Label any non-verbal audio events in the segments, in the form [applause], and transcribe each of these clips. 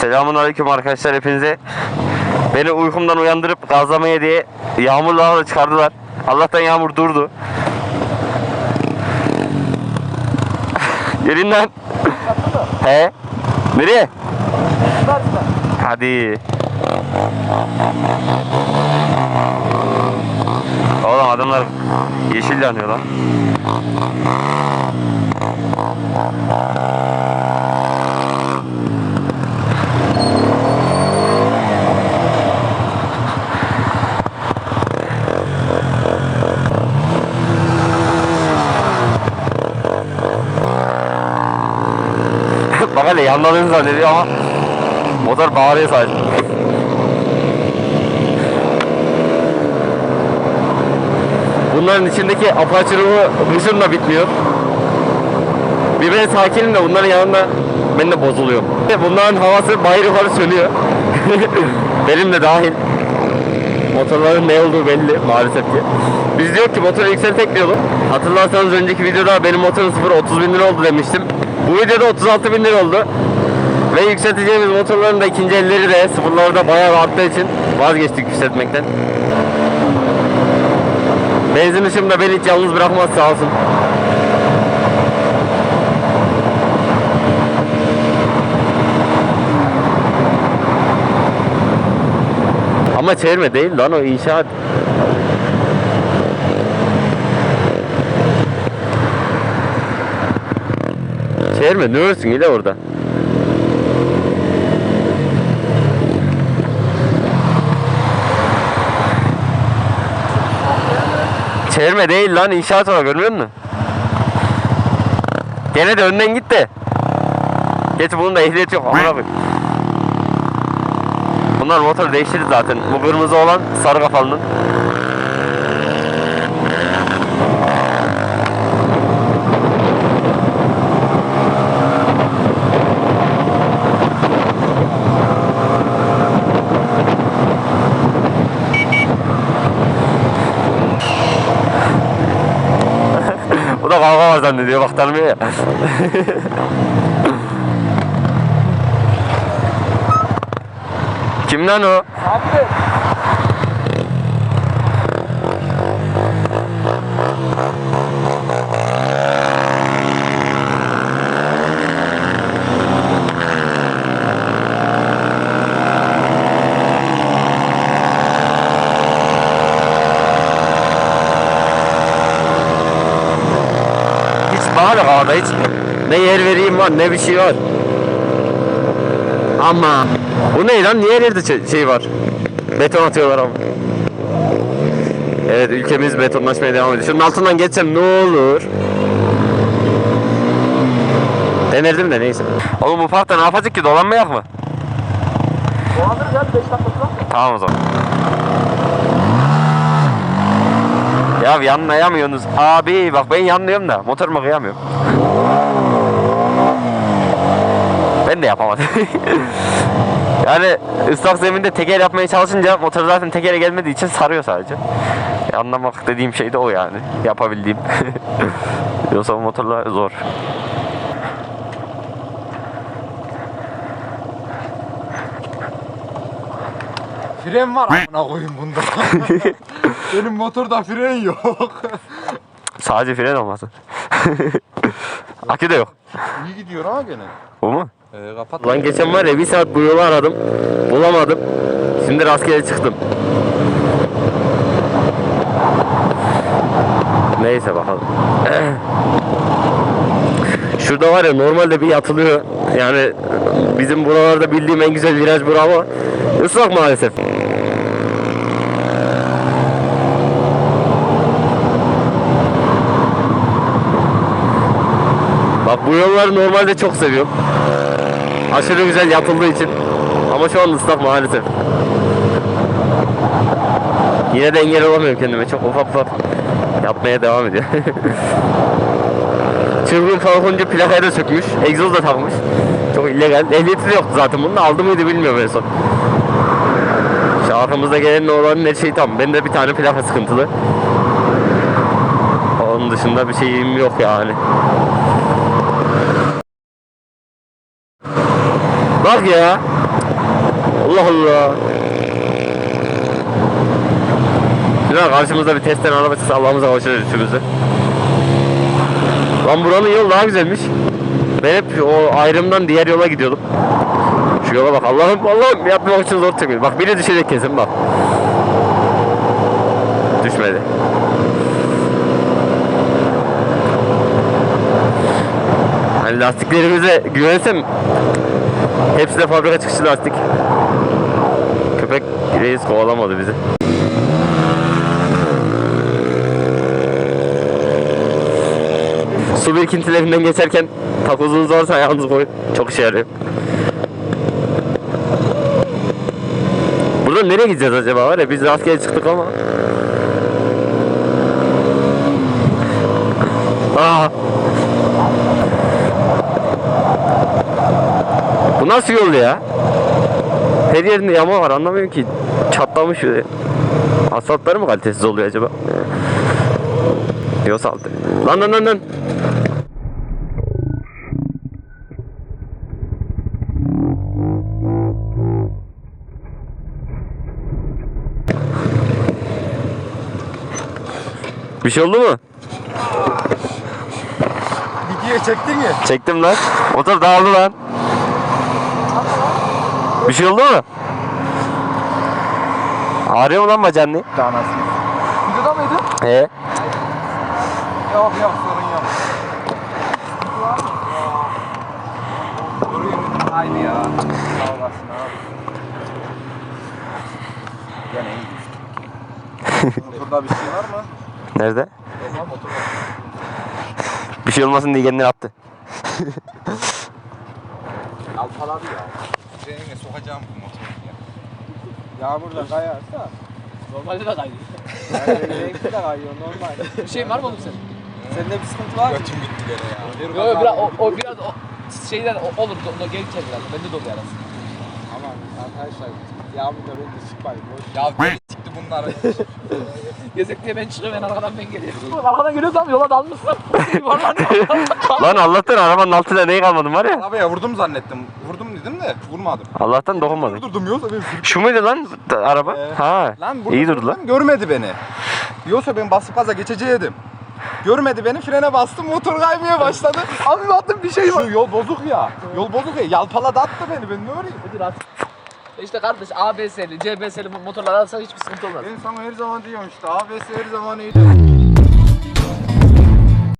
Selamun aleyküm arkadaşlar hepinize. Beni uykumdan uyandırıp gazlamaya diye yağmurla hava çıkardılar. Allah'tan yağmur durdu. Gelin lan. He? Nereye? Hadi. Oğlum adamlar yeşil yanıyor lan. Hele yanladığını zannediyor ama motor bağırıyor sadece. Bunların içindeki apaçırığı hışımla bitmiyor. Bir ben sakinim de bunların yanında ben de bozuluyorum. Bunların havası bayır yukarı sönüyor. [laughs] Benim de dahil. Motorların ne olduğu belli maalesef ki. Biz diyor ki motoru yükseltek diyorduk. Hatırlarsanız önceki videoda benim motorun sıfırı 30 bin lira oldu demiştim. Bu videoda 36 bin lira oldu. Ve yükselteceğimiz motorların da ikinci elleri de sıfırları da bayağı arttığı için vazgeçtik yükseltmekten. Benzin ışığım da beni hiç yalnız bırakmaz sağ olsun. Ama çevirme değil lan o inşaat. Çevirme ne ölürsün ile orada. Çevirme değil lan inşaat var görmüyor musun? Gene de önden git de. Geç bunun da ehliyeti yok amına koyayım. Bunlar motor değiştirdi zaten. Bu kırmızı olan sarı kafalının. O da kavga var zannediyor bak tanımıyor ya. Kim lan o? Abi. Hiç bağlı havada hiç. Ne yer vereyim var ne bir şey var. Ama bu ne lan niye yerde şey- var? Beton atıyorlar ama. Evet ülkemiz betonlaşmaya devam ediyor. Şunun altından geçsem ne olur? Denerdim de neyse. Oğlum bu parkta ne yapacak ki dolanmayak mı? Dolandırır ya 5 dakika. Tamam o zaman. Ya yanlayamıyorsunuz. Abi bak ben yanlıyorum da motoruma kıyamıyorum. Ben de yapamadım. [laughs] yani ıslak zeminde teker yapmaya çalışınca motor zaten tekere gelmediği için sarıyor sadece. E, anlamak dediğim şey de o yani. Yapabildiğim. [laughs] Yoksa bu motorla zor. Fren var amına koyayım bunda. [laughs] Benim motorda fren yok. [laughs] Sadece fren olmasın. [laughs] Akü de yok. İyi gidiyor ha gene. Bu mu? Ee, kapat. Lan geçen var ya bir saat bu yolu aradım. Bulamadım. Şimdi rastgele çıktım. Neyse bakalım. [clears throat] Şurada var ya normalde bir yatılıyor. Yani bizim buralarda bildiğim en güzel viraj bura ama ıslak maalesef. Bu yolları normalde çok seviyorum. Aşırı güzel yapıldığı için. Ama şu an ıslak maalesef. Yine de engel olamıyorum kendime. Çok ufak ufak yapmaya devam ediyor. [laughs] Çılgın falconcu plakayı da sökmüş. Egzoz da takmış. Çok illegal. Ehliyeti de yoktu zaten bunun. Aldı mıydı bilmiyorum en son. Şu arkamızda gelen ne olanın her şey tam. Bende bir tane plaka sıkıntılı. Onun dışında bir şeyim yok yani. Bak ya. Allah Allah. Şuna karşımızda bir testten araba çıksa Allah'ımıza kavuşuruz üçümüzde. Lan buranın yolu daha güzelmiş. Ben hep o ayrımdan diğer yola gidiyordum. Şu yola bak Allah'ım Allah'ım yapmak için zor çekiyor. Bak biri düşecek kesin bak. Düşmedi. Hani lastiklerimize güvensem hepsi de fabrika çıkışı lastik. Köpek reis kovalamadı bizi. Su birikintilerinden geçerken takozunuz varsa ayağınızı koyun. Çok işe yarıyor. Buradan nereye gideceğiz acaba var ya biz rastgele çıktık ama. Aa. Bu nasıl yol ya? Her yerinde yama var anlamıyorum ki. Çatlamış şöyle. Asfaltları mı kalitesiz oluyor acaba? Yol saldı. Lan lan lan lan. Bir şey oldu mu? Video çektin mi? Çektim lan. Motor dağıldı lan. Bir şey oldu mu? Ağrıyor mu lan bacağın ne? Daha nasıl? Videoda mıydı? He. Yok yok sorun yok. Aynı ya. Sağ olasın abi. Gene iyi düştük. [laughs] Motorda bir şey var mı? Nerede? Yok motorda. Bir şey olmasın diye kendini attı. Alpaladı ya. Üzerine sokacağım bu motoru ya. Yağmurda kayarsa. Normalde de kaydı. Yani renkli de kayıyor normal. Bir şey var mı oğlum senin? Sende bir sıkıntı var mı? Götüm gitti gene ya. Yok yok biraz o, o biraz o şeyden o, olur o, o geri çek biraz. Bende de oluyor arası. Aman arkadaşlar yağmurda ben de çıkmayın. Ya beni sikti bunlar. [laughs] Gezek diye ben çıkıyorum en arkadan ben geliyorum. Oğlum arkadan geliyor tam yola dalmışsın. [laughs] Lan Allah'tan arabanın altında neyi kalmadım var ya. Arabaya vurdum zannettim. Vurdum dedim de vurmadım. Allah'tan dokunmadım. Durdum yoksa ben sürüp... Şu muydu lan da- araba? Ee, ha. Lan burada iyi durdu lan. durdum, Görmedi beni. Yoksa ben basıp gaza geçeceğim. Görmedi beni frene bastım motor kaymaya başladı. Abi baktım bir şey var. Şu yol bozuk ya. Yol bozuk ya. Yalpaladı attı beni ben ne öreyim. Hadi rahat. İşte kardeş ABS'li, CBS'li motorlar alsan hiçbir sıkıntı olmaz. Ben sana her zaman diyorum işte ABS her zaman iyi.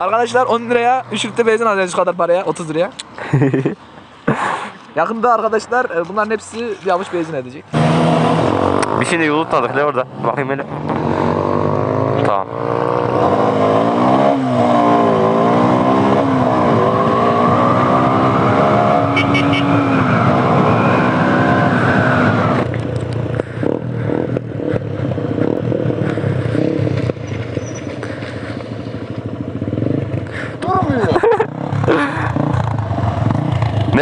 Arkadaşlar 10 liraya 3 litre benzin alacağız şu kadar paraya 30 liraya. [laughs] Yakında arkadaşlar e, bunların hepsi bir avuç benzin edecek. Bir şey de yolu orada? Bakayım hele. Tamam.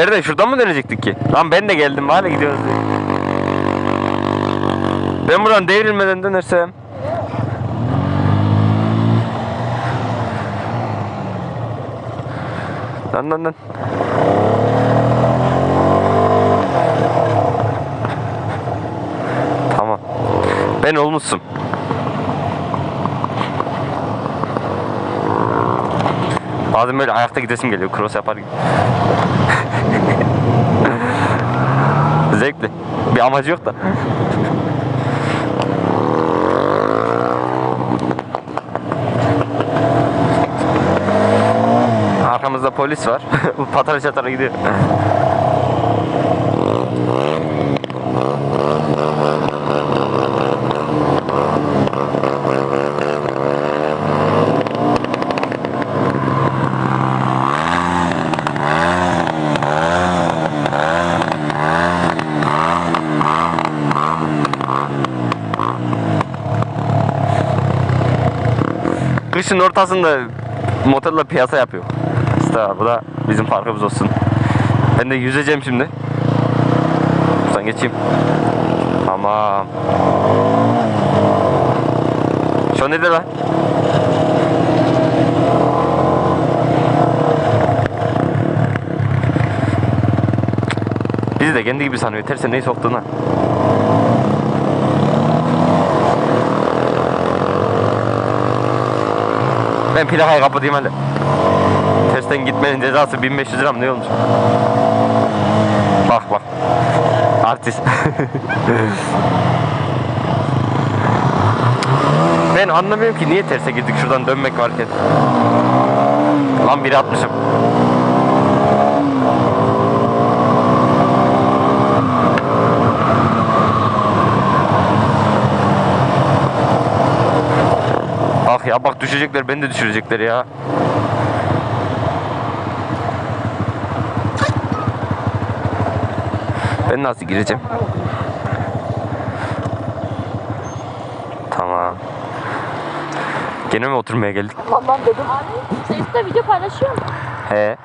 Nerede? Şuradan mı dönecektik ki? Lan ben de geldim. Hala gidiyoruz diye. Ben buradan devrilmeden dönersem. Lan lan lan. Tamam. Ben olmuşsun. Bazen böyle ayakta gidesim geliyor. Cross yapar gibi. Zevkli. Bir amacı yok da. Arkamızda polis var. [laughs] Patara çatara gidiyor. Kışın ortasında motorla piyasa yapıyor. İşte bu da bizim farkımız olsun. Ben de yüzeceğim şimdi. Buradan geçeyim. Tamam. Şu nedir lan? Bizi de kendi gibi sanıyor. Terse neyi soktuğuna. Ben plakayı kapatayım hadi. Tersten gitmenin cezası 1500 lira mı ne olmuş? Bak bak. Artist. [laughs] ben anlamıyorum ki niye terse girdik şuradan dönmek varken. Lan biri atmışım. Ya bak düşecekler beni de düşürecekler ya. Ben nasıl gireceğim? Tamam. Gene mi oturmaya geldik? Lan dedim. Abi Facebook'ta video paylaşıyor mu? He. Yani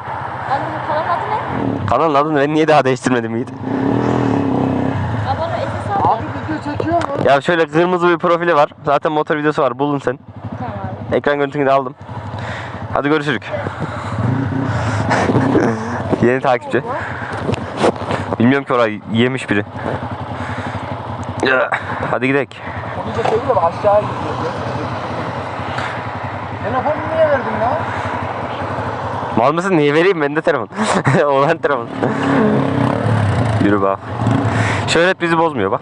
kanalın adı ne? Kanalın adını ben niye daha değiştirmedim Yiğit? Abone SS al. Abi video çekiyor mu? Ya şöyle kırmızı bir profili var. Zaten motor videosu var. Bulun sen. Ekran görüntünü de aldım. Hadi görüşürük. [laughs] Yeni takipçi. Bilmiyorum ki orayı yemiş biri. Ya, [laughs] Hadi gidelim. Onu da söyle de aşağıya gidiyor. Telefonu niye verdin lan? Mal mısın? Niye vereyim? Bende telefon. [laughs] Olan telefon. Yürü bak. Şöhret bizi bozmuyor bak.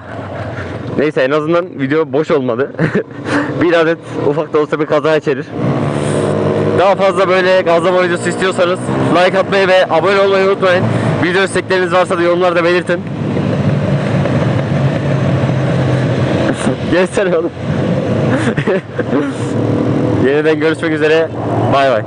Neyse en azından video boş olmadı. [laughs] bir adet ufak da olsa bir kaza içerir. Daha fazla böyle gazlama videosu istiyorsanız like atmayı ve abone olmayı unutmayın. Video istekleriniz varsa da yorumlarda belirtin. [laughs] Geçsene oğlum. [laughs] Yeniden görüşmek üzere. Bay bay.